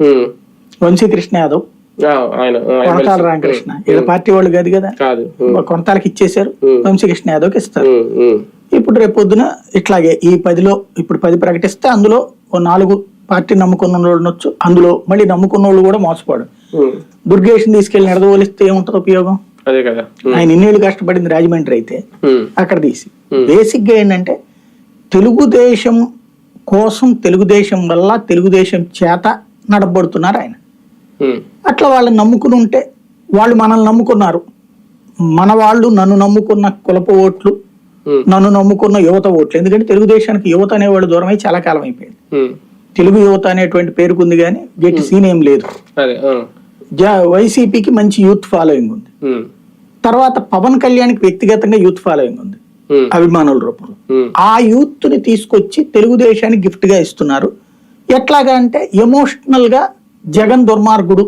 ఉమ్. వంశీకృష్ణ యాదవ్ కొనతాల. రామకృష్ణ వీళ్ళ పార్టీ వాళ్ళు కాదు కదా. కొనతాలకి ఇచ్చేశారు Hmm. వంశీకృష్ణ యాదవ్కి ఇస్తారు. ఇప్పుడు రేపు పొద్దున ఇట్లాగే ఈ పదిలో ఇప్పుడు పది ప్రకటిస్తే అందులో ఓ నాలుగు పార్టీ నమ్ముకున్న వాళ్ళు ఉండొచ్చు అందులో మళ్ళీ నమ్ముకున్న వాళ్ళు కూడా మోసపోడు. దుర్గేష్ని తీసుకెళ్ళి నిడదవలిస్తే ఏముంటుంది ఉపయోగం అదే కదా. ఆయన ఇన్నేళ్ళు కష్టపడింది రాజమండ్రి అయితే. అక్కడ తీసి. బేసిక్గా ఏంటంటే తెలుగుదేశం కోసం తెలుగుదేశం వల్ల తెలుగుదేశం చేత నడబడుతున్నారు ఆయన. అట్లా వాళ్ళని నమ్ముకుని ఉంటే వాళ్ళు మనల్ని నమ్ముకున్నారు మన వాళ్ళు నన్ను నమ్ముకున్న కులప ఓట్లు. నన్ను నమ్ముకున్న యువత ఓట్లు ఎందుకంటే తెలుగుదేశానికి యువత అనేవాళ్ళు దూరం అయి చాలా కాలం అయిపోయింది. తెలుగు యువత అనేటువంటి పేరుకుంది కానీ గట్టి సీన్ ఏం లేదు వైసీపీకి మంచి యూత్ ఫాలోయింగ్ ఉంది. తర్వాత పవన్ కళ్యాణ్కి వ్యక్తిగతంగా యూత్ ఫాలోయింగ్ ఉంది. అభిమానుల రూపంలో. ఆ యూత్ని తీసుకొచ్చి తెలుగుదేశానికి గిఫ్ట్గా ఇస్తున్నారు ఎట్లాగా అంటే ఎమోషనల్గా జగన్ దుర్మార్గుడు.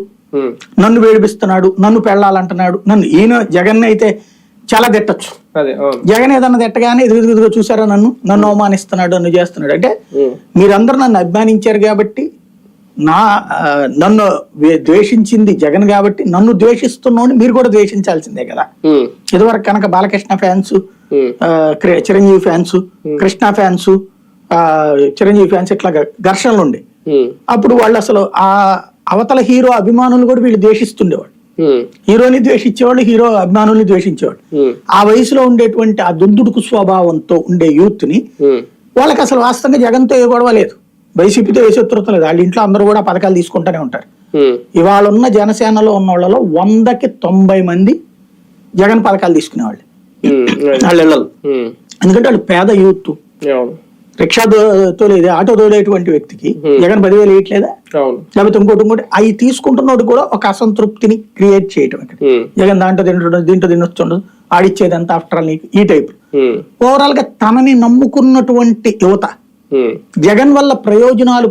నన్ను వేడిపిస్తున్నాడు నన్ను పెళ్ళాలంటున్నాడు నన్ను ఈయన జగన్ అయితే చాలా తిట్టచ్చు. జగన్ ఏదన్నా తిట్టగానే ఎదుగు ఎదుగుగా చూసారా నన్ను నన్ను అవమానిస్తున్నాడు నన్ను చేస్తున్నాడు అంటే. మీరందరూ నన్ను అభిమానించారు కాబట్టి నా నన్ను ద్వేషించింది జగన్ కాబట్టి నన్ను ద్వేషిస్తున్నాడు మీరు కూడా ద్వేషించాల్సిందే కదా. ఇదివరకు కనుక Balakrishna fans. Chiranjeevi fans Krishna fans Chiranjeevi fans ఇట్లా ఘర్షణలు ఉండే. అప్పుడు వాళ్ళు అసలు ఆ అవతల హీరో అభిమానులు కూడా వీళ్ళు ద్వేషిస్తుండేవాడు. హీరోని ద్వేషించేవాళ్ళు హీరో అభిమానుల్ని ద్వేషించేవాడు. ఆ వయసులో ఉండేటువంటి ఆ దుందుడుకు స్వభావంతో ఉండే యూత్ని. వాళ్ళకి అసలు వాస్తవంగా జగన్తో ఏ గొడవ లేదు వైసీపీతో ఏ శత్రుత్వం లేదు వాళ్ళ ఇంట్లో అందరూ కూడా పథకాలు తీసుకుంటూనే ఉంటారు. ఇవాళ ఉన్న జనసేనలో ఉన్న వాళ్ళలో వందకి తొంభై మంది జగన్ పథకాలు తీసుకునేవాళ్ళు. వాళ్ళ. ఎందుకంటే వాళ్ళు పేద యూత్ రిక్షా తోలేదే ఆటో తోలేటువంటి వ్యక్తికి Hmm. జగన్ పదివేలు అవును లేకపోతే ఇంకోటి ఇంకోటి అవి తీసుకుంటున్నోడు కూడా ఒక అసంతృప్తిని క్రియేట్ చేయటం ఇక్కడ ఉమ్. జగన్ దాంట్లో తింటుండదు దీంట్లో తినొస్తుండదు ఆడిచ్చేదంతా ఆఫ్టర్ ఆల్ నీకు ఈ టైప్. ఓవరాల్గా తనని నమ్ముకున్నటువంటి యువత. జగన్ వల్ల ప్రయోజనాలు